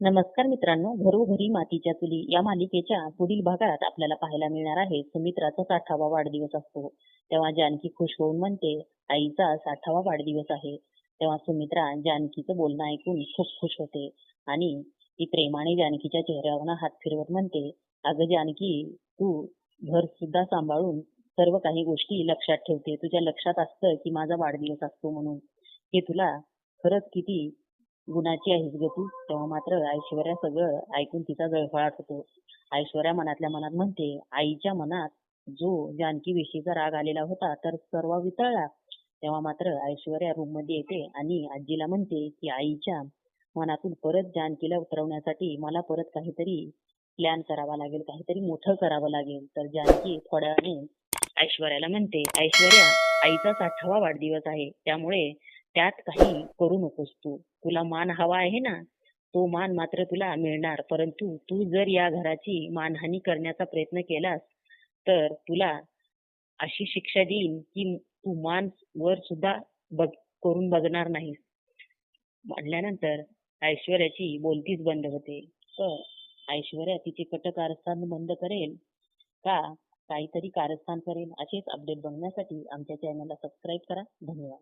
नमस्कार मित्रांनो घरोघरी मातीच्या चुली या मालिकेच्या पुढील भागात आपल्याला पाहायला मिळणार आहे सुमित्राचा साठावा वाढदिवस असतो. तेव्हा जानकी खुश होऊन म्हणते आईचा साठावा वाढदिवस आहे. तेव्हा सुमित्रा जानकीचं बोलणं ऐकून खूप खुश होते आणि ती प्रेमाने जानकीच्या चेहऱ्यावर हात फिरवत म्हणते अगं जानकी तू घर सुद्धा सांभाळून सर्व काही गोष्टी लक्षात ठेवते. तुझ्या लक्षात असतं की माझा वाढदिवस असतो म्हणून. हे तुला खरंच किती गुणाची आहेस ग तू. तेव्हा मात्र ऐश्वर्या सगळं ऐकून तिचा जळफळाट होतो. ऐश्वर्या मनातल्या मनात म्हणते आईच्या मनात जो जानकी विषयीचा राग आलेला होता तर सर्व वितळला. तेव्हा मात्र ऐश्वर्या रूममध्ये येते आणि आजीला म्हणते की आईच्या मनातून परत जानकीला उतरवण्यासाठी मला परत काहीतरी प्लॅन करावा लागेल काहीतरी मोठं करावं लागेल. तर जानकी थोड्या वेळाने ऐश्वर्याला म्हणते ऐश्वर्या आईचा साठावा वाढदिवस आहे. त्यामुळे त्यात काही करू नकोस तू. तुला मान हवा आहे ना तो मान मात्र तुला मिळणार. परंतु तू जर या घराची मानहानी करण्याचा प्रयत्न केलास तर तुला अशी शिक्षा देईन की तू मान वर सुद्धा बघ करून बघणार नाही म्हटल्यानंतर ऐश्वर्याची बोलतीच बंद होते. तर ऐश्वर्या तिचे कट कारस्थान बंद करेल का? काहीतरी कारस्थान करेल. असेच अपडेट बघण्यासाठी आमच्या चॅनलला सबस्क्राईब करा. धन्यवाद.